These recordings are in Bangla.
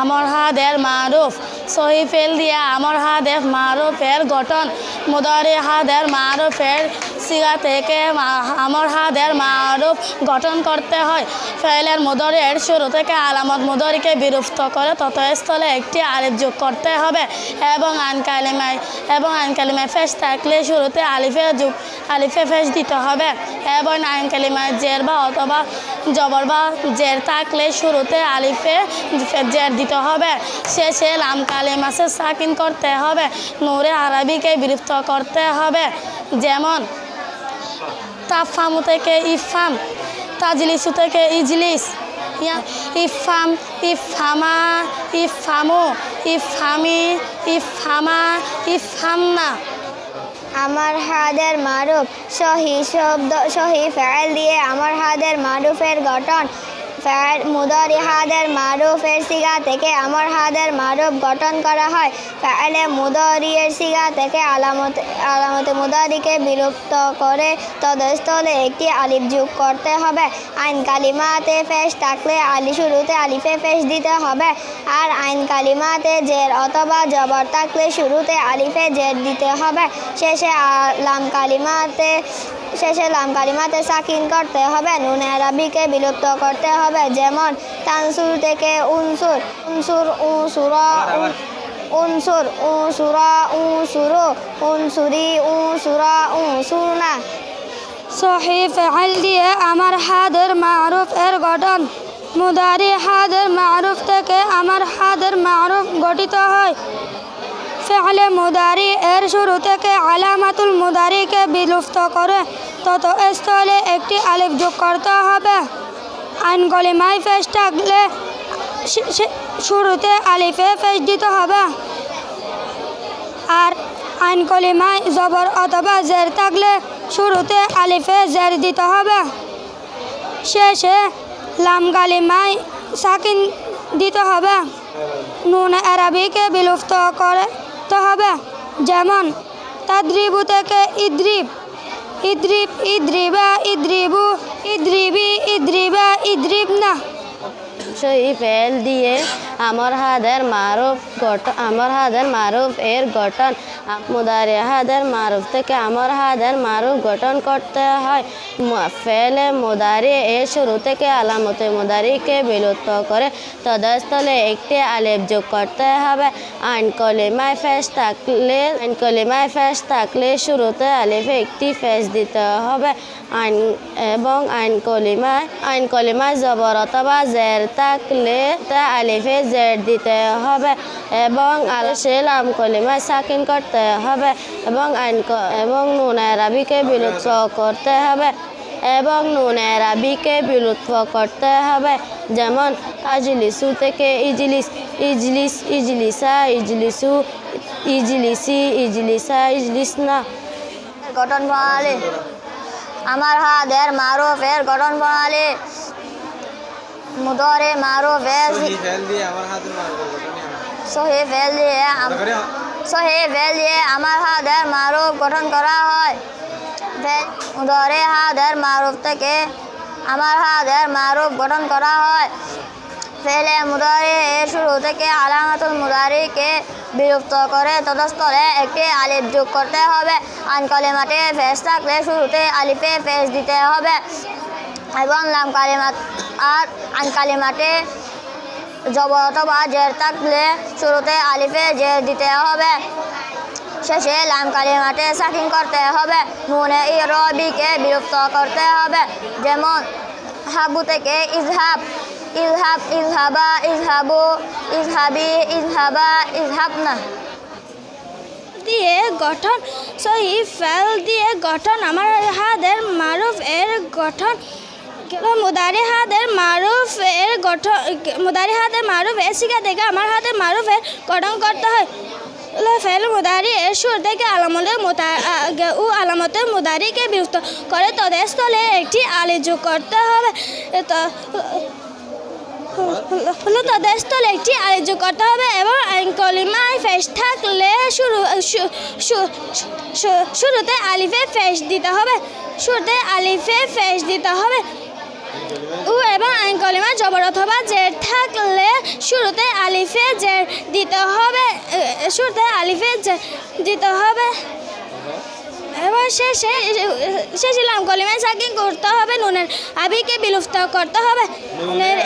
আমর হাদের মারুফ। সহি ফেল দিয়ে আমর হাদের মারুফের গঠন। মুদারি হাদের মারুফের সিগা থেকে আমর হাদের মারুফ গঠন করতে হয়। ফেলের মুদরের শুরু থেকে আলামত মুদরিকে বিরুপ্ত করে ততস্থলে একটি আলিফ যোগ করতে হবে এবং আইন কালিমায়, এবং আইন কালিমায় ফেস থাকলে শুরুতে আলিফে যোগ, আলিফে ফেস দিতে হবে। এবং আইন কালিমায় জের বা অথবা জবর বা জের থাকলে শুরুতে আলিফে জের দিতে হবে। শেষে লাম কালিমাসে সাকিন করতে হবে, নূরে আরবিকে বিরুপ্ত করতে হবে। যেমন তাফামু থেকে ইফাম তাজলিসু থেকে ইজলিস ইফাম ইফামা ইফামু ইফামি ইফামা ইফামনা আমার হাদের মারুফ, সহি শব্দ, সহি ফেল দিয়ে আমার হাদের মারুফের গঠন ফেল মুদারি হাদের মারুফের সিগা থেকে আমার হাদের মারুফ গঠন করা হয়। ফেলে মুদারিয়ের সিগা থেকে আলামত আলামত মুদারিকে বিলুপ্ত করে তদস্থলে একটি আলিফ যোগ করতে হবে। আইন কালিমাতে ফেস থাকলে আলি শুরুতে আলিফে ফেস দিতে হবে। আর আইন কালিমাতে জের অথবা জবর থাকলে শুরুতে আলিফে জের দিতে হবে। শেষে আ- লাম কালিমাতে শেষে লাম কালিমাতে সাকিন করতে হবে নুন আরবিকে বিলুপ্ত করতে হবে, যেমন তানসুর থেকে উনসুর উনসুর উসুরা উন- উনসুর উসুরা উসুরু উনসুরি উসুরা উসুরনা সহি ফেল দিয়ে আমার হাদের মারুফ এর গঠন, মুদারি হাদের মারুফ থেকে আমার হাদের মারুফ গঠিত হয়। ফেলে মুদারি, এর শুরু থেকে আলামাতুল মুদারিকে বিলুপ্ত করে তত স্থলে একটি আলিফ যোগ করতে হবে। আইন গলিমায় ফেস থাকলে শুরুতে আলিফে ফেস দিতে হবে। আর আইন কলিমায় জবর অথবা জের থাকলে শুরুতে আলিফে জের দিতে হবে। শেষে লাম কালিমায় সাকিন দিতে হবে। নুন আরবিকে বিলুপ্ত করতে হবে। যেমন তাদ্রিবু থেকে ইদ্রিব। ইদ্রিব ইদ্রিবা ইদ্রিবু ইদ্রিবি ইদ্রিবা ইদ্রিব না। ফেল দিয়ে আমার হাদের মারুফ গঠন আমার হাদের মারুফ এর গঠন। মুদারি হাদের মারুফ থেকে আমার হাদের মারুফ গঠন করতে হয়। ফেলে মুদারি এর শুরু থেকে আলামতে মুদারিকে বিলুপ্ত করে। তদস্থলে একটি আলেপ যোগ করতে হবে। আইন কলিমায় ফেস থাকলে আইন কলিমায় ফেস থাকলে শুরুতে আলিফে একটি ফেস দিতে হবে। আইন এবং আইন কলিমায় আইন কলিমায় জবর অথবা জের থাকলে তা আলিফে জের দিতে হবে এবং আলসে লাম কলিমায় সাকিন করতে হবে এবং আইন এবং নুন আরবিকে বিলুপ্ত করতে হবে এবং নুন আরবিকে বিলুপ্ত করতে হবে। যেমন, আজলিসু থেকে ইজলিস ইজলিস, ইজলিসা, ইজলিসু, ইজলিসি, ইজলিসা ইজলিসনা গঠন প্রণালী আমার হাদের মারুফের গঠন প্রণালী মুদরে সহি হাতের মার আমার। সহি ফেল দিয়ে আম- ফেল দিয়ে আমার হাদের মারুফ গঠন করা হয় মুদরে হাদের মারুফ থেকে আমার হাদের মারুফ গঠন করা হয় ফেলে মুদারি শুরু থেকে আলামাতুল মুদারিকে বিলুপ্ত করে তদস্থলে একটি আলিফ যোগ করতে হবে আন কালিমাতে ফেস থাকলে শুরুতে আলিফে ফেস দিতে হবে এবং লাম কালিমাত আর আন কালিমাতে জবর অথবা জের থাকলে শুরুতে আলিফে জের দিতে হবে। শেষে লাম কালিমাতে সাকিন করতে হবে। নুনে ই রবিকে করতে হবে। যেমন হাবু থেকে ইজহাব ইজহাব, ইজহাবা, ইজহাবু, ইজহাবি, ইজহাবা ইজহাবনা দিয়ে গঠন সহি ফেল দিয়ে গঠন, আমার হাদের মারুফ এর গঠন মুদারি হাদের মারুফ এর গঠন, মুদারি হাদের মারুফ এর শিখা থেকে আমার হাতের মারুফ এর গঠন করতে হয়। ফেল মুদারি এর সুর থেকে আলামতের ও আলামতের মুদারিকে বিরক্ত করে। তদের স্থলে একটি আলি যোগ করতে হবে। তো স্থলে একটি আয়োজন করতে হবে এবং কলিমায় ফেস থাকলে শুরু শুরুতে আলিফে ফেস দিতে হবে। শুরুতে আলিফে ফেস দিতে হবে। ও এবং আইন কলিমা জবর অথবা জের থাকলে শুরুতে আলিফ যে দিতে হবে শুরুতে আলিফে যে দিতে হবে। এবং শেষে শেষে লাম কলিমায় সাকিন করতে হবে নুনের আবিকে বিলুপ্ত করতে হবে। নুনের।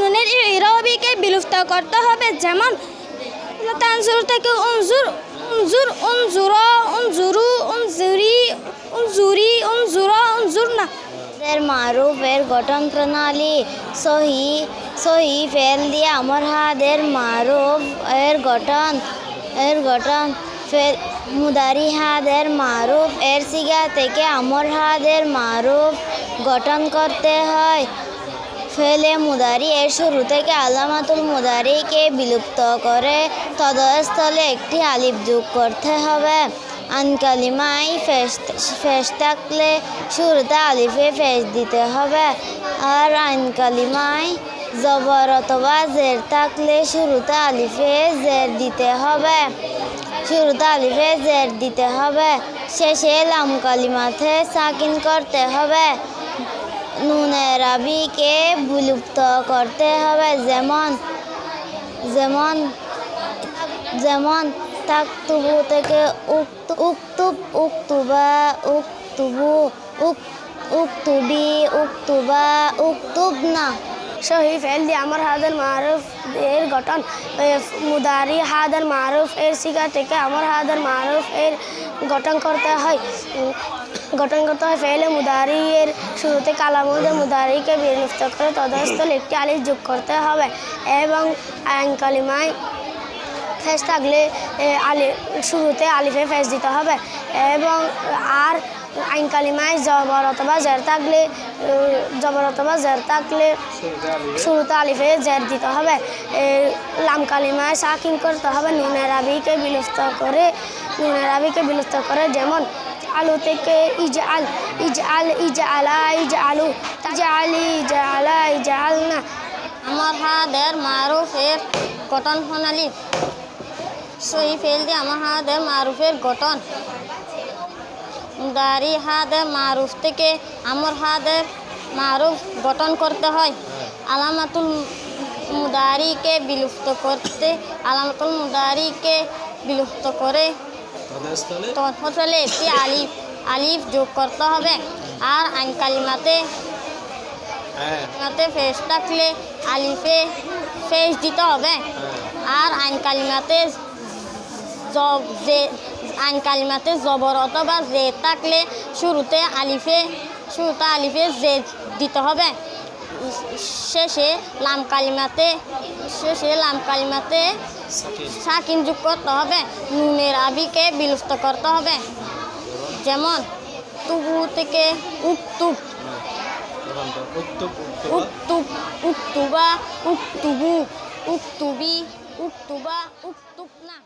নুনের ইরবিকে বিলুপ্ত করতে হবে যেমন তানজুর থেকে উনজুর উনজুর উনজুরা উনজুরু উনজুরি উনজুরি উনজুরা উনজুর না। হাদের মারুফের গঠন প্রণালী সহি সহি ফেল দিয়ে আমার হাদের মারুফ এর গঠন এর গঠন, ফের মুদারি হাদের মারুফ এর সিগা থেকে আমর হাদের মারুফ গঠন করতে হয়। ফেলে মুদারি এর শুরু থেকে আলামাতুল মুদারিকে বিলুপ্ত করে তদস্থলে একটি আলিফ যোগ করতে হবে। আনকালিমাই ফেস ফেস থাকলে শুরুতে আলিফে ফেস দিতে হবে। আর আনকালিমাই জবর অথবা জের থাকলে শুরুতে আলিফে জের দিতে হবে। শুরুতে আলিফে জের দিতে হবে। শেষে লাম কালিমাতে সাকিন করতে হবে। নুনের আবিকে বিলুপ্ত করতে হবে। যেমন যেমন যেমন তাকতুবু থেকে উক্ত উক্তুব উক্তুবা, উক্তুবু, উক, উক্তুবি, উক্তুবা উক্তুব না সহি ফেল দিয়ে আমার হাদের মারুফ এর গঠন মুদারি হাদের মারুফ এর সিগা থেকে আমার হাদের মারুফ এর গঠন করতে হয়। গঠন করতে হয় ফেলে মুদারি এর শুরুতে কালামুদে মুদারিকে বিলুপ্ত করে তদস্থল একটি আলিফ যোগ করতে হবে এবং আইন কালিমায় ফেস থাকলে আলি, শুরুতে আলিফে ফেস দিতে হবে। এবং আর আইন কালিমায় জবর অথবা জের থাকলে জবর অথবা জের থাকলে শুরুতে আলিফে জের দিতে হবে। লাম কালিমায় সাকিন করতে হবে নুনের আবিকে বিলুপ্ত করে নুনের আবিকে বিলুপ্ত করে যেমন আলু থেকে ইজ আল ইজ আল ইজ আলা ইজ আলু ইজ আলি ইজ আলা ইজ আল না আমার হাদের মারুফের কটন প্রণালী। সহি ফেল দিয়ে আমার হাদের মারুফের গঠন। দারি হাদের মারুফ থেকে আমার হাদের মারুফ গঠন করতে হয়। আলামাতুল মুদারিকে বিলুপ্ত করতে আলামাতুল মুদারিকে বিলুপ্ত করে তৎফলে একটি আলিফ আলিফ যোগ করতে হবে। আর আইন কালিমাতে হ্যাঁ। কালিমাতে ফেস থাকলে আলিফে ফেস দিতে হবে। আর আইন কালিমাতে জব যে আইন কালিমাতে জবর অথবা জে থাকলে শুরুতে আলিফে শুরুতে আলিফে জে দিতে হবে। শেষে লাম কালিমাতে, শেষে লাম কালিমাতে সাকিন যোগ করতে হবে। নুনের আবিকে বিলুপ্ত করতে হবে। যেমন তুবু থেকে তো উত্তপ উক্তুব উক্তুবু উক্তুবি উক্তুবা উক্তুব না